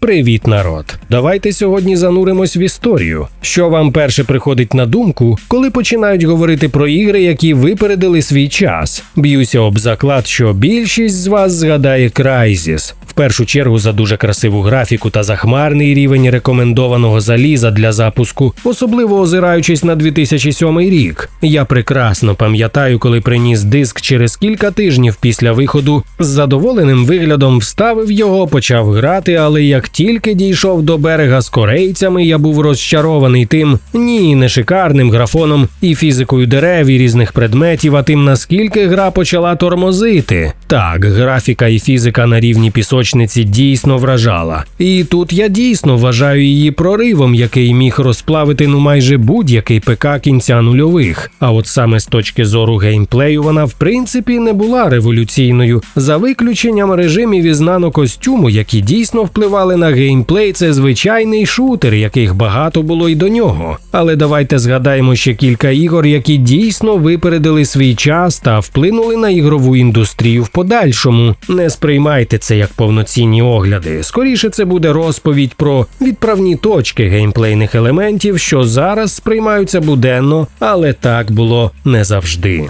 Привіт, народ! Давайте сьогодні зануримось в історію. Що вам перше приходить на думку, коли починають говорити про ігри, які випередили свій час? Б'юся об заклад, що більшість з вас згадає Crysis. Першу чергу за дуже красиву графіку та захмарний рівень рекомендованого заліза для запуску, особливо озираючись на 2007 рік. Я прекрасно пам'ятаю, коли приніс диск через кілька тижнів після виходу, з задоволеним виглядом вставив його, почав грати, але як тільки дійшов до берега з корейцями, я був розчарований тим ні, не шикарним графоном і фізикою дерев і різних предметів, а тим наскільки гра почала тормозити. Так, графіка і фізика на рівні пісочниці дійсно вражала. І тут я дійсно вважаю її проривом, який міг розплавити ну майже будь-який ПК кінця нульових. А от саме з точки зору геймплею вона в принципі не була революційною, за виключенням режимів із нанокостюму, які дійсно впливали на геймплей. Це звичайний шутер, яких багато було й до нього. Але давайте згадаємо ще кілька ігор, які дійсно випередили свій час та вплинули на ігрову індустрію в подальшому. Не сприймайте це як повноцінні огляди. Скоріше це буде розповідь про відправні точки геймплейних елементів, що зараз сприймаються буденно, але так було не завжди.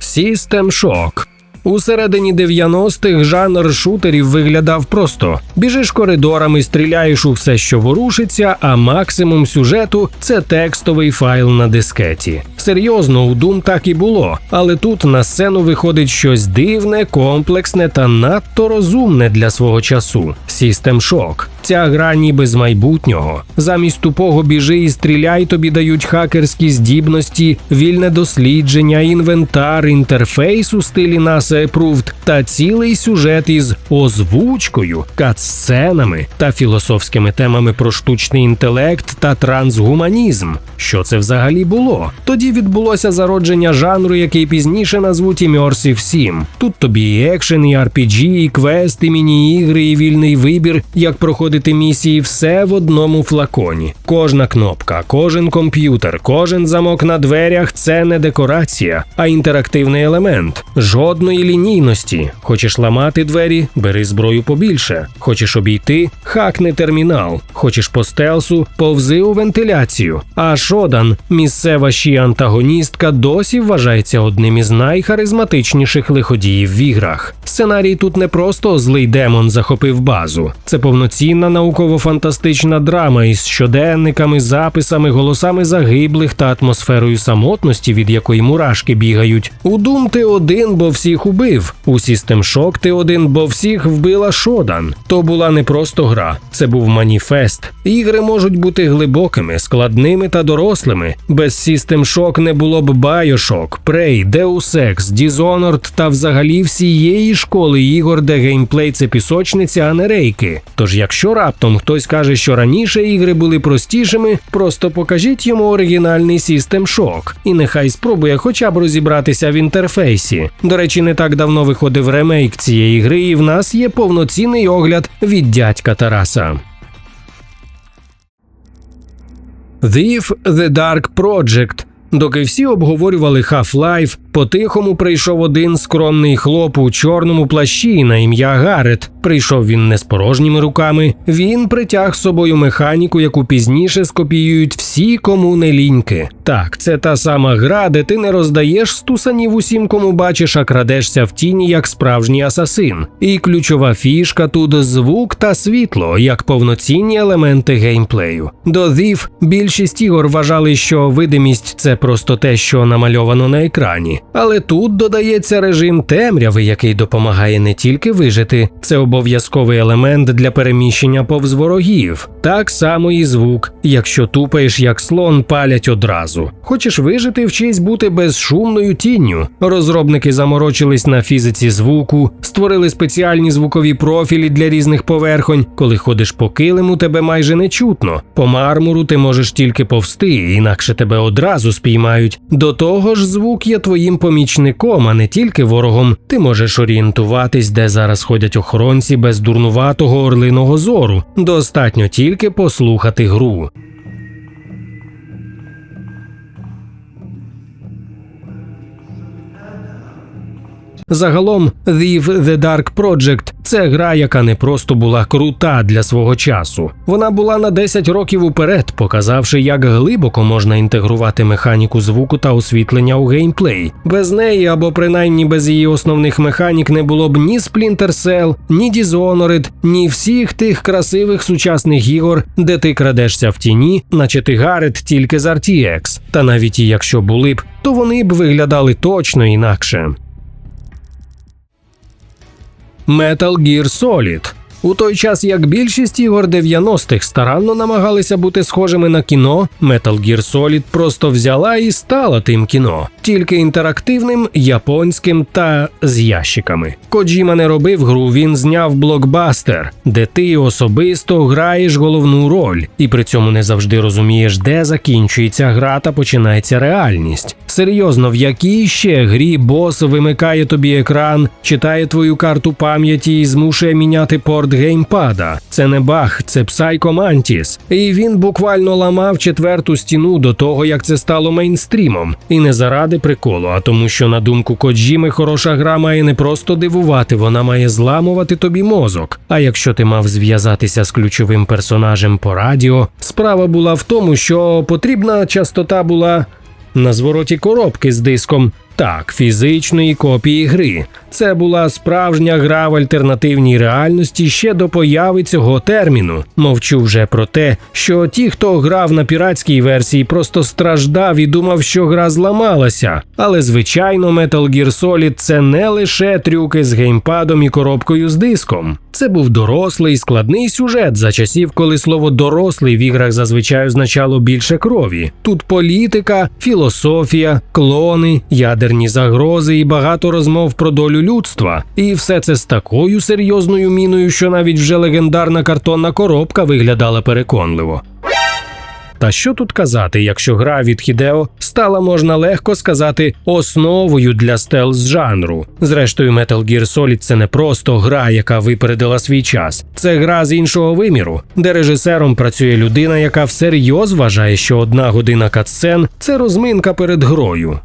System Shock у середині 90-х жанр шутерів виглядав просто: біжиш коридорами, стріляєш у все, що ворушиться, а максимум сюжету це текстовий файл на дискеті. Серйозно, у Doom так і було, але тут на сцену виходить щось дивне, комплексне та надто розумне для свого часу. System Shock. Ця гра ніби з майбутнього. Замість тупого біжи і стріляй тобі дають хакерські здібності, вільне дослідження, інвентар, інтерфейс у стилі NASA Approved та цілий сюжет із озвучкою, катсценами та філософськими темами про штучний інтелект та трансгуманізм. Що це взагалі було? Тоді відбулося зародження жанру, який пізніше назвуть Immersive 7. Тут тобі і екшен, і RPG, і квест, і міні-ігри, і вільний вибір, як проходити місії, все в одному флаконі. Кожна кнопка, кожен комп'ютер, кожен замок на дверях це не декорація, а інтерактивний елемент. Жодної лінійності. Хочеш ламати двері, бери зброю побільше. Хочеш обійти, хакни термінал. Хочеш по стелсу, повзи у вентиляцію. А Шодан, місцева ші антагоністка, досі вважається одним із найхаризматичніших лиходіїв в іграх. Сценарій тут не просто злий демон захопив базу, це повноцінна науково-фантастична драма із щоденниками, записами, голосами загиблих та атмосферою самотності, від якої мурашки бігають. У Doom ти один, бо всіх убив. У System Shock ти один, бо всіх вбила Шодан. То була не просто гра, це був маніфест. Ігри можуть бути глибокими, складними та дорослими. Без System Shock не було б Bioshock, Prey, Deus Ex, Dishonored та взагалі всієї школи ігор, де геймплей це пісочниця, а не рейки. Тож, якщо раптом хтось каже, що раніше ігри були простішими, просто покажіть йому оригінальний System Shock і нехай спробує хоча б розібратися в інтерфейсі. До речі, не так давно виходив ремейк цієї гри, і в нас є повноцінний огляд від дядька Тараса. Thief The Dark Project. Доки всі обговорювали Half-Life, по-тихому прийшов один скромний хлоп у чорному плащі на ім'я Гарет. Прийшов він не з порожніми руками. Він притяг з собою механіку, яку пізніше скопіюють всі кому не ліньки. Так, це та сама гра, де ти не роздаєш стусанів усім, кому бачиш, а крадешся в тіні як справжній асасин. І ключова фішка тут звук та світло, як повноцінні елементи геймплею. До Thief більшість ігор вважали, що видимість це просто те, що намальовано на екрані. Але тут додається режим темряви, який допомагає не тільки вижити, це обов'язковий елемент для переміщення повз ворогів. Так само і звук. Якщо тупаєш як слон, палять одразу. Хочеш вижити, вчись бути безшумною тінню. Розробники заморочились на фізиці звуку, створили спеціальні звукові профілі для різних поверхонь. Коли ходиш по килиму, тебе майже не чутно. По мармуру ти можеш тільки повсти, інакше тебе одразу спіймають. До того ж, звук є твоїм помічником, а не тільки ворогом. Ти можеш орієнтуватись, де зараз ходять охоронці без дурнуватого орлиного зору. Достатньо тільки послухати гру. Загалом, Thief The Dark Project – це гра, яка не просто була крута для свого часу. Вона була на 10 років уперед, показавши, як глибоко можна інтегрувати механіку звуку та освітлення у геймплей. Без неї або принаймні без її основних механік не було б ні Splinter Cell, ні Dishonored, ні всіх тих красивих сучасних ігор, де ти крадешся в тіні, наче ти Гарет тільки з RTX. Та навіть якщо були б, то вони б виглядали точно інакше. Metal Gear Solid. У той час, як більшість ігор 90-х старанно намагалися бути схожими на кіно, Metal Gear Solid просто взяла і стала тим кіно, тільки інтерактивним, японським та з ящиками. Коджіма не робив гру, він зняв блокбастер, де ти особисто граєш головну роль, і при цьому не завжди розумієш, де закінчується гра та починається реальність. Серйозно, в якій ще грі бос вимикає тобі екран, читає твою карту пам'яті і змушує міняти порт геймпада. Це не баг, це Psycho Mantis. І він буквально ламав четверту стіну до того, як це стало мейнстрімом. І не заради приколу, а тому, що на думку Коджіми, хороша гра має не просто дивувати, вона має зламувати тобі мозок. А якщо ти мав зв'язатися з ключовим персонажем по радіо, справа була в тому, що потрібна частота була на звороті коробки з диском. Так, фізичної копії гри. Це була справжня гра в альтернативній реальності ще до появи цього терміну. Мовчу вже про те, що ті, хто грав на піратській версії, просто страждав і думав, що гра зламалася. Але звичайно, Metal Gear Solid – це не лише трюки з геймпадом і коробкою з диском. Це був дорослий складний сюжет за часів, коли слово дорослий в іграх зазвичай означало більше крові. Тут політика, філософія, клони, ядерні загрози і багато розмов про долю людства. І все це з такою серйозною міною, що навіть вже легендарна картонна коробка виглядала переконливо. Та що тут казати, якщо гра від Хідео стала, можна легко сказати, основою для стелс жанру. Зрештою, Metal Gear Solid – це не просто гра, яка випередила свій час. Це гра з іншого виміру, де режисером працює людина, яка всерйоз вважає, що одна година катсцен – це розминка перед грою.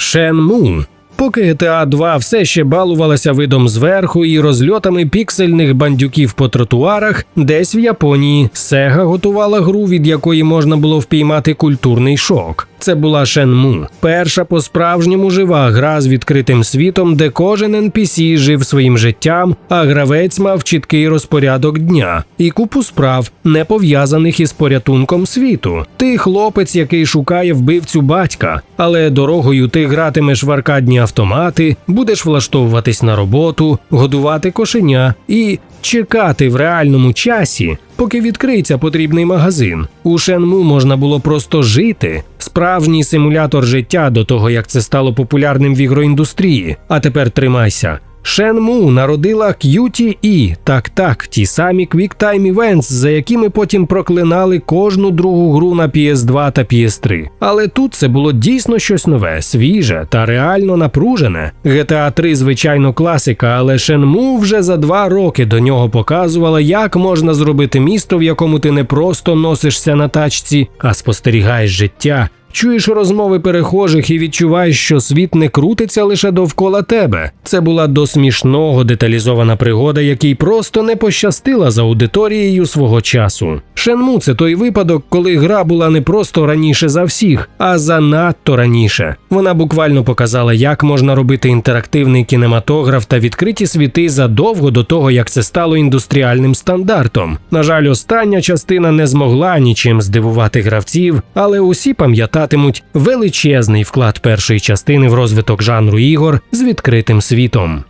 Shenmue. Поки GTA 2 все ще балувалася видом зверху і розльотами піксельних бандюків по тротуарах, десь в Японії Sega готувала гру, від якої можна було впіймати культурний шок. Це була Shenmue, перша по-справжньому жива гра з відкритим світом, де кожен NPC жив своїм життям, а гравець мав чіткий розпорядок дня і купу справ, не пов'язаних із порятунком світу. Ти хлопець, який шукає вбивцю батька, але дорогою ти гратимеш в аркадні автомати, будеш влаштовуватись на роботу, годувати кошеня і чекати в реальному часі, поки відкриється потрібний магазин. У Шенму можна було просто жити. Справжній симулятор життя до того, як це стало популярним в ігроіндустрії. А тепер тримайся. Shenmue народила QTE, так так, ті самі QuickTime Events, за якими потім проклинали кожну другу гру на PS2 та PS3. Але тут це було дійсно щось нове, свіже та реально напружене. GTA 3, звичайно, класика, але Shenmue вже за два роки до нього показувала, як можна зробити місто, в якому ти не просто носишся на тачці, а спостерігаєш життя. Чуєш розмови перехожих і відчуваєш, що світ не крутиться лише довкола тебе. Це була до смішного деталізована пригода, якій просто не пощастила за аудиторією свого часу. Шенму це той випадок, коли гра була не просто раніше за всіх, а занадто раніше. Вона буквально показала, як можна робити інтерактивний кінематограф та відкриті світи задовго до того, як це стало індустріальним стандартом. На жаль, остання частина не змогла нічим здивувати гравців, але усі пам'ятають пам'ятатимуть величезний вклад першої частини в розвиток жанру ігор з відкритим світом.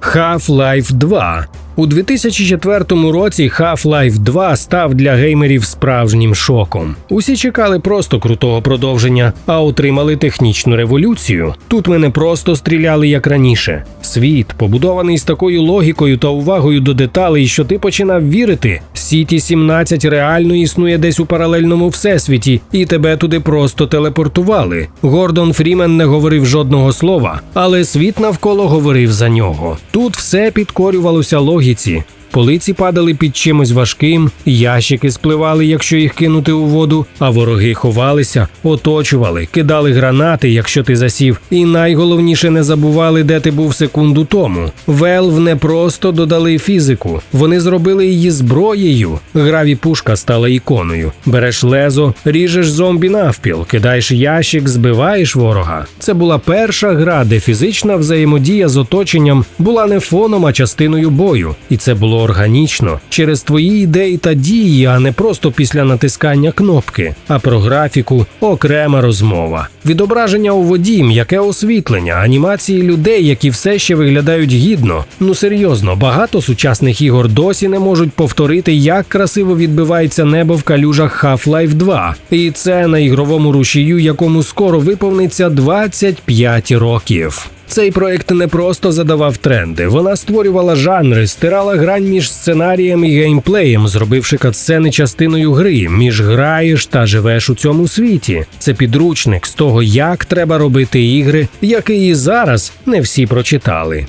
Half-Life 2 у 2004 році Half-Life 2 став для геймерів справжнім шоком. Усі чекали просто крутого продовження, а отримали технічну революцію. Тут ми не просто стріляли як раніше. Світ, побудований з такою логікою та увагою до деталей, що ти починав вірити. Сіті 17 реально існує десь у паралельному всесвіті, і тебе туди просто телепортували. Гордон Фрімен не говорив жодного слова, але світ навколо говорив за нього. Тут все підкорювалося логіці. полиці падали під чимось важким, ящики спливали, якщо їх кинути у воду, а вороги ховалися, оточували, кидали гранати, якщо ти засів. І найголовніше не забували, де ти був секунду тому. Valve не просто додали фізику, вони зробили її зброєю. Граві пушка стала іконою. Береш лезо, ріжеш зомбі навпіл, кидаєш ящик, збиваєш ворога. Це була перша гра, де фізична взаємодія з оточенням була не фоном, а частиною бою, і це було органічно через твої ідеї та дії, а не просто після натискання кнопки. А про графіку окрема розмова. Відображення у воді, м'яке освітлення, анімації людей, які все ще виглядають гідно. Ну серйозно, багато сучасних ігор досі не можуть повторити, як красиво відбивається небо в калюжах Half-Life 2. І це на ігровому рушію, якому скоро виповниться 25 років. Цей проект не просто задавав тренди, вона створювала жанри, стирала грань між сценарієм і геймплеєм, зробивши катсцени частиною гри, між граєш та живеш у цьому світі. Це підручник з того, як треба робити ігри, який і зараз не всі прочитали.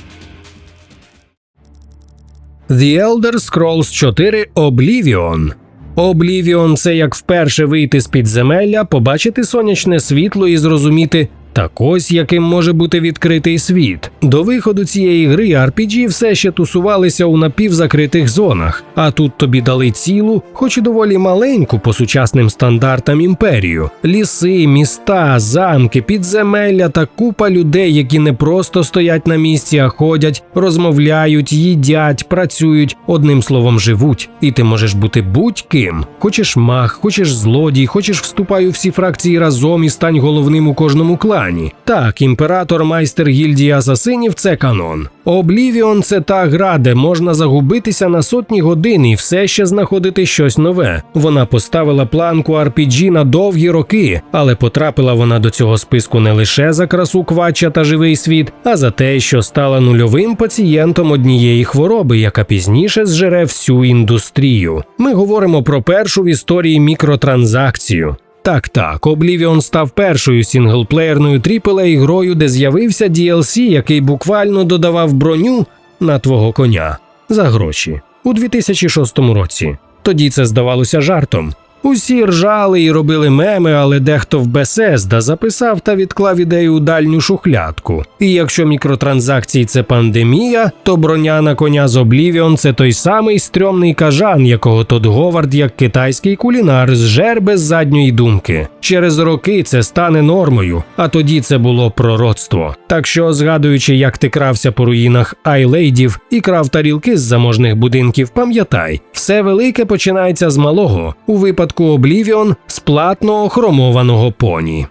The Elder Scrolls 4 Oblivion Oblivion – це як вперше вийти з підземелля, побачити сонячне світло і зрозуміти. Так ось яким може бути відкритий світ. До виходу цієї гри RPG все ще тусувалися у напівзакритих зонах, а тут тобі дали цілу, хоч і доволі маленьку по сучасним стандартам імперію: ліси, міста, замки, підземелля та купа людей, які не просто стоять на місці, а ходять, розмовляють, їдять, працюють, одним словом, живуть. І ти можеш бути будь-ким. Хочеш маг, хочеш злодій, хочеш вступай у всі фракції разом і стань головним у кожному клані. Так, імператор майстер гільдії асасинів це канон. Облівіон це та гра, де можна загубитися на сотні годин і все ще знаходити щось нове. Вона поставила планку RPG на довгі роки, але потрапила вона до цього списку не лише за красу квача та живий світ, а за те, що стала нульовим пацієнтом однієї хвороби, яка пізніше зжере всю індустрію. Ми говоримо про першу в історії мікротранзакцію. Так, так, Oblivion став першою сінглплеєрною aaa грою, де з'явився DLC, який буквально додавав броню на твого коня за гроші у 2006 році. Тоді це здавалося жартом. Усі ржали і робили меми, але дехто в Bethesda записав та відклав ідею у дальню шухлядку. І якщо мікротранзакції це пандемія, то броня на коня з Oblivion – це той самий стрьомний кажан, якого Тодд Говард, як китайський кулінар, зжер без задньої думки. Через роки це стане нормою, а тоді це було пророцтво. Так що, згадуючи, як ти крався по руїнах айлейдів і крав тарілки з заможних будинків, пам'ятай, все велике починається з малого. У випадку Oblivion з платного хромованого поні.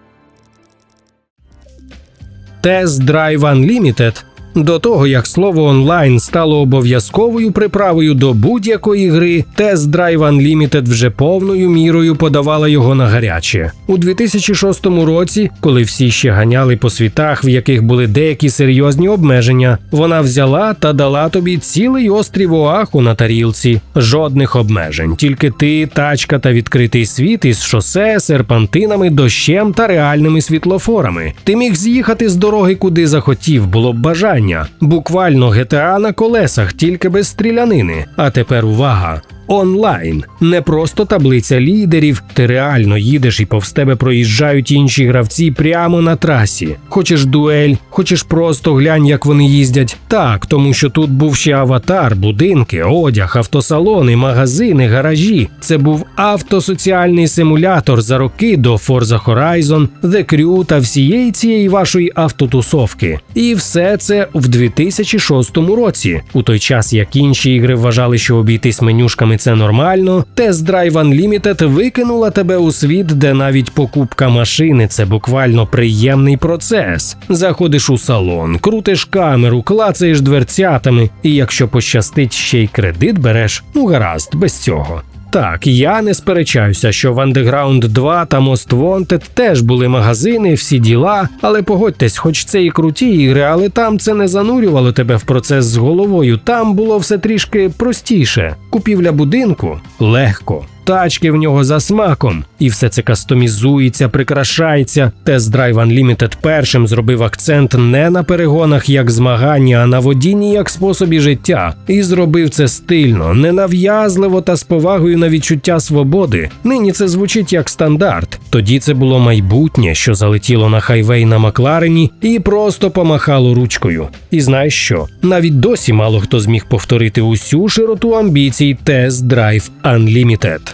Test Drive Unlimited до того, як слово онлайн стало обов'язковою приправою до будь-якої гри, Test Drive Unlimited вже повною мірою подавала його на гаряче. У 2006 році, коли всі ще ганяли по світах, в яких були деякі серйозні обмеження, вона взяла та дала тобі цілий острів Оаху на тарілці. Жодних обмежень, тільки ти, тачка та відкритий світ із шосе, серпантинами, дощем та реальними світлофорами. Ти міг з'їхати з дороги куди захотів, було б бажання. Буквально GTA на колесах, тільки без стрілянини. А тепер увага! Онлайн не просто таблиця лідерів. Ти реально їдеш і повз тебе проїжджають інші гравці прямо на трасі. Хочеш дуель, хочеш просто глянь, як вони їздять. Так, тому що тут був ще аватар, будинки, одяг, автосалони, магазини, гаражі. Це був автосоціальний симулятор за роки до Forza Horizon, The Crew та всієї цієї вашої автотусовки. І все це в 2006 році, у той час як інші ігри вважали, що обійтись менюшками це нормально. Test Drive Unlimited викинула тебе у світ, де навіть покупка машини це буквально приємний процес. Заходиш у салон, крутиш камеру, клацаєш дверцятами, і якщо пощастить ще й кредит береш, ну гаразд, без цього. Так, я не сперечаюся, що в Underground 2 та Most Wanted теж були магазини, всі діла, але погодьтесь, хоч це і круті ігри, але там це не занурювало тебе в процес з головою. Там було все трішки простіше. Купівля будинку легко. Тачки в нього за смаком. І все це кастомізується, прикрашається. Тест Drive Unlimited першим зробив акцент не на перегонах як змагання, а на водінні як способі життя. І зробив це стильно, ненав'язливо та з повагою на відчуття свободи. Нині це звучить як стандарт. Тоді це було майбутнє, що залетіло на хайвей на Макларені і просто помахало ручкою. І знаєш що? Навіть досі мало хто зміг повторити усю широту амбіцій Test Drive Unlimited.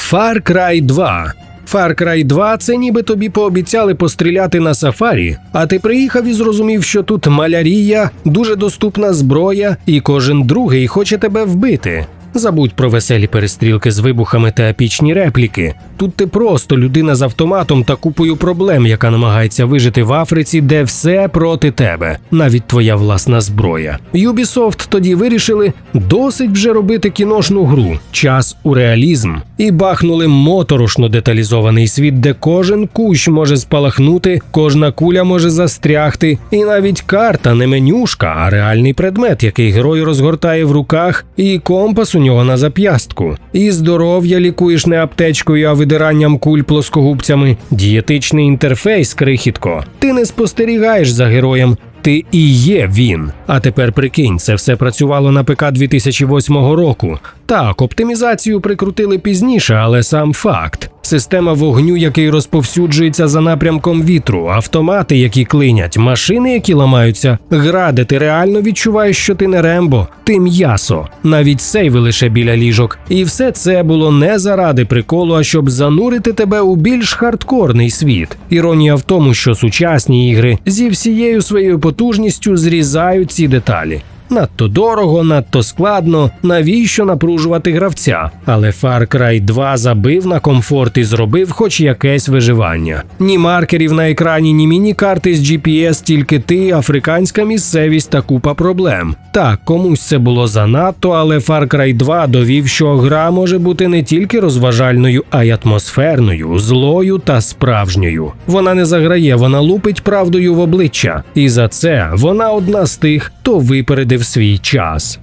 Far Cry 2 Far Cry 2 – це ніби тобі пообіцяли постріляти на сафарі, а ти приїхав і зрозумів, що тут малярія, дуже доступна зброя, і кожен другий хоче тебе вбити. Забудь про веселі перестрілки з вибухами та епічні репліки. Тут ти просто людина з автоматом та купою проблем, яка намагається вижити в Африці, де все проти тебе, навіть твоя власна зброя. Ubisoft тоді вирішили досить вже робити кіношну гру, час у реалізм, і бахнули моторошно деталізований світ, де кожен кущ може спалахнути, кожна куля може застрягти, і навіть карта не менюшка, а реальний предмет, який герой розгортає в руках, і компас у нього на зап'ястку. І здоров'я лікуєш не аптечкою, а видиранням куль плоскогубцями. Дієтичний інтерфейс, крихітко. Ти не спостерігаєш за героєм. Ти і є він. А тепер прикинь, це все працювало на ПК 2008 року. Так, оптимізацію прикрутили пізніше, але сам факт. Система вогню, який розповсюджується за напрямком вітру, автомати, які клинять, машини, які ламаються, гради, ти реально відчуваєш, що ти не Рембо, ти м'ясо, навіть сейви лише біля ліжок. І все це було не заради приколу, а щоб занурити тебе у більш хардкорний світ. Іронія в тому, що сучасні ігри зі всією своєю потужністю зрізають ці деталі. Надто дорого, надто складно, навіщо напружувати гравця. Але Far Cry 2 забив на комфорт і зробив хоч якесь виживання. Ні маркерів на екрані, ні міні-карти з GPS, тільки ти, африканська місцевість та купа проблем. Так, комусь це було занадто, але Far Cry 2 довів, що гра може бути не тільки розважальною, а й атмосферною, злою та справжньою. Вона не заграє, вона лупить правдою в обличчя. І за це вона одна з тих, хто випередив свій час.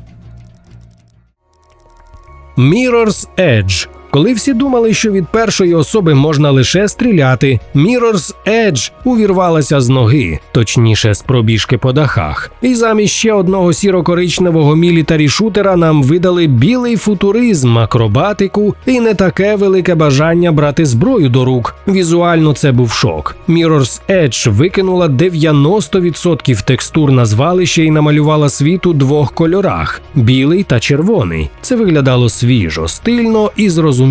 Mirror's Edge коли всі думали, що від першої особи можна лише стріляти, Mirror's Edge увірвалася з ноги, точніше з пробіжки по дахах. І замість ще одного сіро-коричневого мілітарі шутера нам видали білий футуризм, акробатику і не таке велике бажання брати зброю до рук. Візуально це був шок. Mirror's Edge викинула 90% текстур на звалище і намалювала світ у двох кольорах білий та червоний. Це виглядало свіжо, стильно і зрозуміло.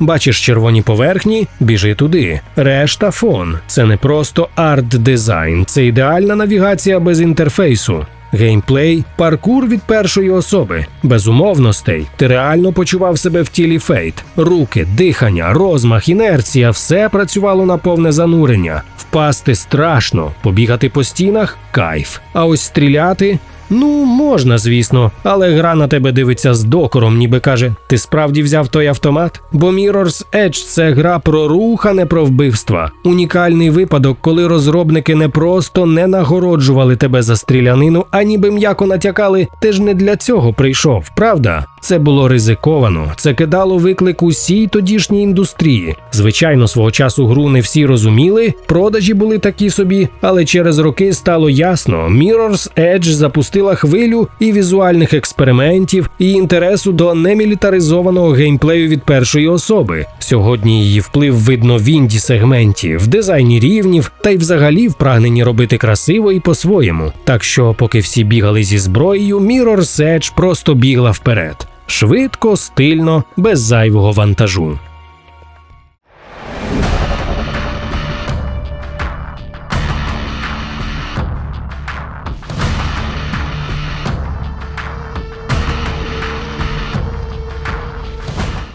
Бачиш червоні поверхні, біжи туди. Решта фон. Це не просто арт-дизайн, це ідеальна навігація без інтерфейсу. Геймплей, паркур від першої особи, без умовностей. Ти реально почував себе в тілі фейт. Руки, дихання, розмах, інерція все працювало на повне занурення. Впасти страшно, побігати по стінах кайф. А ось стріляти. Ну, можна, звісно, але гра на тебе дивиться з докором, ніби каже: ти справді взяв той автомат? Бо Mirror's Edge – це гра про рух, а не про вбивства. Унікальний випадок, коли розробники не просто не нагороджували тебе за стрілянину, а ніби м'яко натякали, ти ж не для цього прийшов, правда? Це було ризиковано, це кидало виклик усій тодішній індустрії. Звичайно, свого часу гру не всі розуміли, продажі були такі собі, але через роки стало ясно: Mirror's Edge запустила хвилю і візуальних експериментів, і інтересу до немілітаризованого геймплею від першої особи. Сьогодні її вплив видно в інді сегменті, в дизайні рівнів та й взагалі в прагненні робити красиво і по-своєму. Так що, поки всі бігали зі зброєю, Mirror's Edge просто бігла вперед. Швидко, стильно, без зайвого вантажу.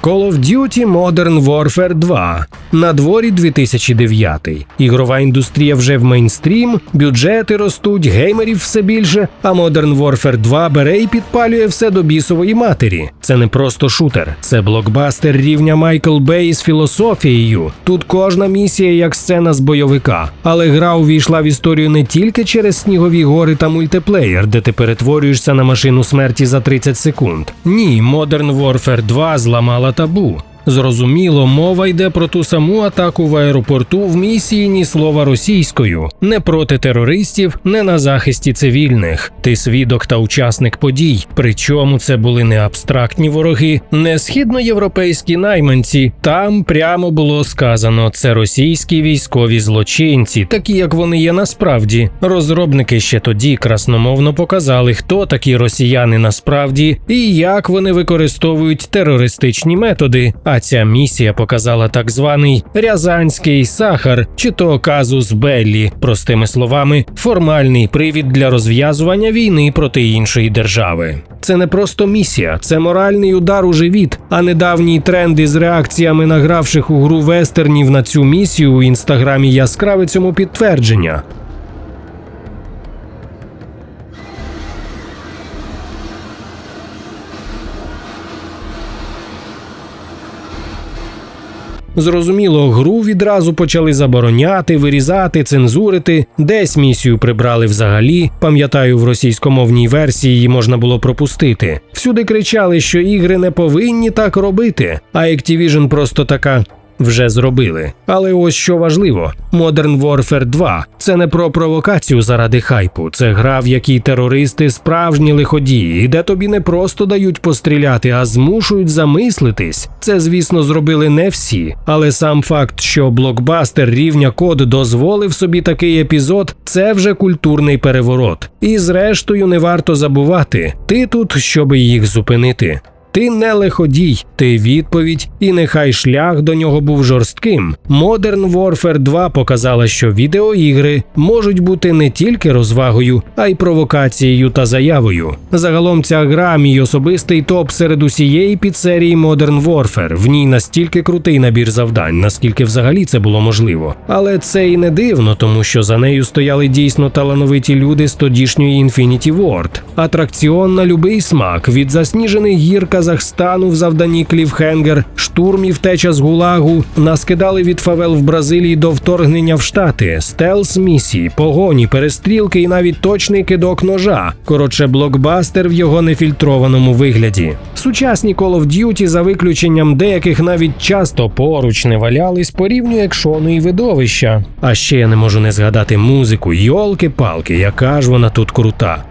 Call of Duty Modern Warfare 2 На дворі 2009. Ігрова індустрія вже в мейнстрім, бюджети ростуть, геймерів все більше, а Modern Warfare 2 бере і підпалює все до бісової матері. Це не просто шутер, це блокбастер рівня Майкл Бей з філософією. Тут кожна місія як сцена з бойовика. Але гра увійшла в історію не тільки через снігові гори та мультиплеєр, де ти перетворюєшся на машину смерті за 30 секунд. Ні, Modern Warfare 2 зламала табу. Зрозуміло, мова йде про ту саму атаку в аеропорту в місії ні слова російською, не проти терористів, не на захисті цивільних. Ти свідок та учасник подій. Причому це були не абстрактні вороги, не східноєвропейські найманці. Там прямо було сказано, це російські військові злочинці, такі як вони є насправді. Розробники ще тоді красномовно показали, хто такі росіяни насправді і як вони використовують терористичні методи. А ця місія показала так званий рязанський сахар, чи то казус Беллі, простими словами, формальний привід для розв'язування війни проти іншої держави. Це не просто місія, це моральний удар у живіт, а недавній тренд із реакціями награвших у гру вестернів на цю місію у інстаграмі яскраве цьому підтвердження. Зрозуміло, гру відразу почали забороняти, вирізати, цензурити. Десь місію прибрали взагалі. Пам'ятаю, в російськомовній версії її можна було пропустити. Всюди кричали, що ігри не повинні так робити. А Activision просто така. Вже зробили. Але ось що важливо: Modern Warfare 2 – це не про провокацію заради хайпу. Це гра, в якій терористи справжні лиходії, де тобі не просто дають постріляти, а змушують замислитись. Це, звісно, зробили не всі. Але сам факт, що блокбастер рівня код дозволив собі такий епізод, це вже культурний переворот. І зрештою не варто забувати, ти тут, щоб їх зупинити. Ти не лиходій, ти відповідь, і нехай шлях до нього був жорстким. Modern Warfare 2 показала, що відеоігри можуть бути не тільки розвагою, а й провокацією та заявою. Загалом ця гра мій особистий топ серед усієї підсерії Modern Warfare. В ній настільки крутий набір завдань, наскільки взагалі це було можливо. Але це і не дивно, тому що за нею стояли дійсно талановиті люди з тодішньої Infinity Ward. Атракціон на любий смак від засніжених гір Казахстану в завданні Кліфхенгер, штурм і втеча з Гулагу, наскидали від фавел в Бразилії до вторгнення в Штати, стелс місії, погоні, перестрілки і навіть точний кидок ножа. Коротше, блокбастер в його нефільтрованому вигляді. Сучасні Call of Duty, за виключенням деяких навіть часто поруч не валялись по рівню екшону і видовища. А ще я не можу не згадати музику, йолки-палки, яка ж вона тут крута.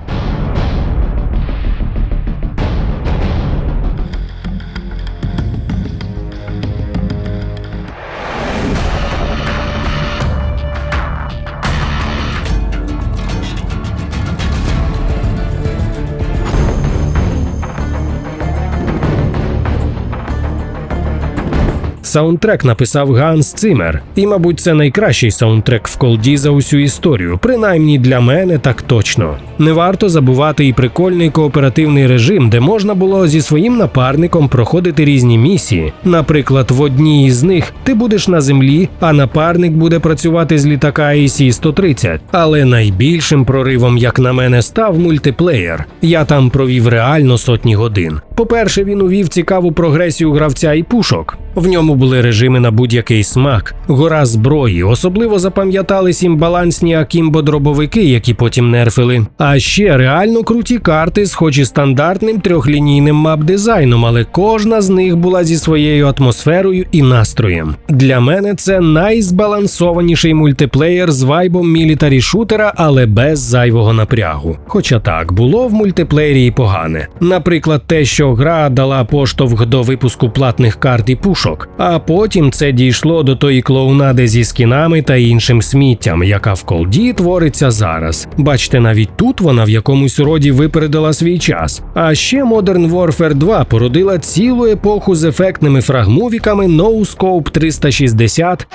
Саундтрек написав Ганс Цимер, і, мабуть, це найкращий саундтрек в колді за усю історію, принаймні для мене так точно. Не варто забувати і прикольний кооперативний режим, де можна було зі своїм напарником проходити різні місії. Наприклад, в одній із них ти будеш на землі, а напарник буде працювати з літака AC-130. Але найбільшим проривом, як на мене, став мультиплеєр. Я там провів реально сотні годин. По-перше, він увів цікаву прогресію гравця і пушок. В ньому були режими на будь-який смак, гора зброї, особливо запам'ятались їм балансні акімбо-дробовики, які потім нерфили. А ще реально круті карти, схожі стандартним трьохлінійним мап-дизайном, але кожна з них була зі своєю атмосферою і настроєм. Для мене це найзбалансованіший мультиплеєр з вайбом мілітарі шутера, але без зайвого напрягу. Хоча так було в мультиплеєрі і погане. Наприклад, те, що гра дала поштовх до випуску платних карт і пушок, а потім це дійшло до тої клоунади зі скінами та іншим сміттям, яка в колді твориться зараз. Бачите, навіть тут вона в якомусь роді випередила свій час. А ще Modern Warfare 2 породила цілу епоху з ефектними фрагмувіками NoScope 360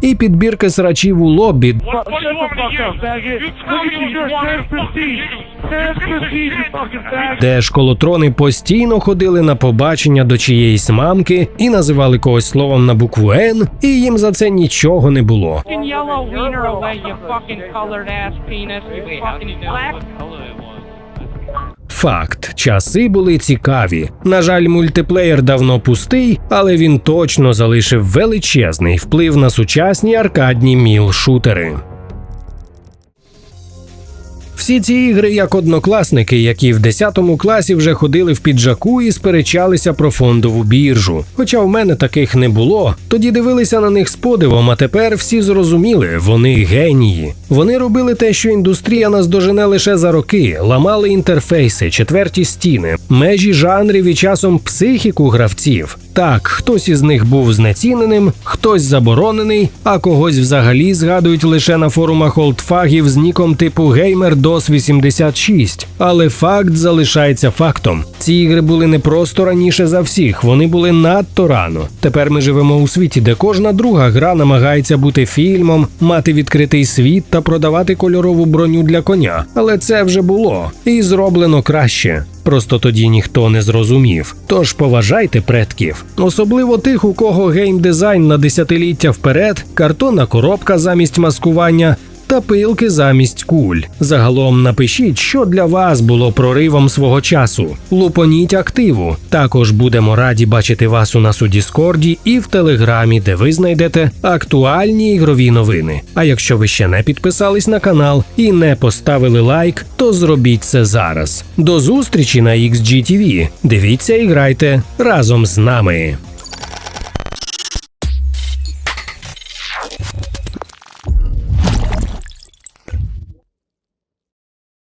і підбірки срачів у лобі, де школотрони постійно ходили на побачення до чиєїсь мамки і називали когось словом на букву Н, і їм за це нічого не було. Факт, часи були цікаві. На жаль, мультиплеєр давно пустий, але він точно залишив величезний вплив на сучасні аркадні міл-шутери. Всі ці ігри як однокласники, які в 10 класі вже ходили в піджаку і сперечалися про фондову біржу. Хоча в мене таких не було, тоді дивилися на них з подивом, а тепер всі зрозуміли, вони генії. Вони робили те, що індустрія наздожене лише за роки, ламали інтерфейси, четверті стіни, межі жанрів і часом психіку гравців. Так, хтось із них був знеціненим, хтось заборонений, а когось взагалі згадують лише на форумах олдфагів з ніком типу Gamer DOS 86. Але факт залишається фактом. Ці ігри були не просто раніше за всіх, вони були надто рано. Тепер ми живемо у світі, де кожна друга гра намагається бути фільмом, мати відкритий світ та продавати кольорову броню для коня. Але це вже було і зроблено краще. Просто тоді ніхто не зрозумів. Тож поважайте предків, особливо тих, у кого геймдизайн на десятиліття вперед, картонна коробка замість маскування. Та пилки замість куль. Загалом напишіть, що для вас було проривом свого часу. Лупоніть активу. Також будемо раді бачити вас у нас у Діскорді і в Телеграмі, де ви знайдете актуальні ігрові новини. А якщо ви ще не підписались на канал і не поставили лайк, то зробіть це зараз. До зустрічі на XGTV. Дивіться і грайте разом з нами.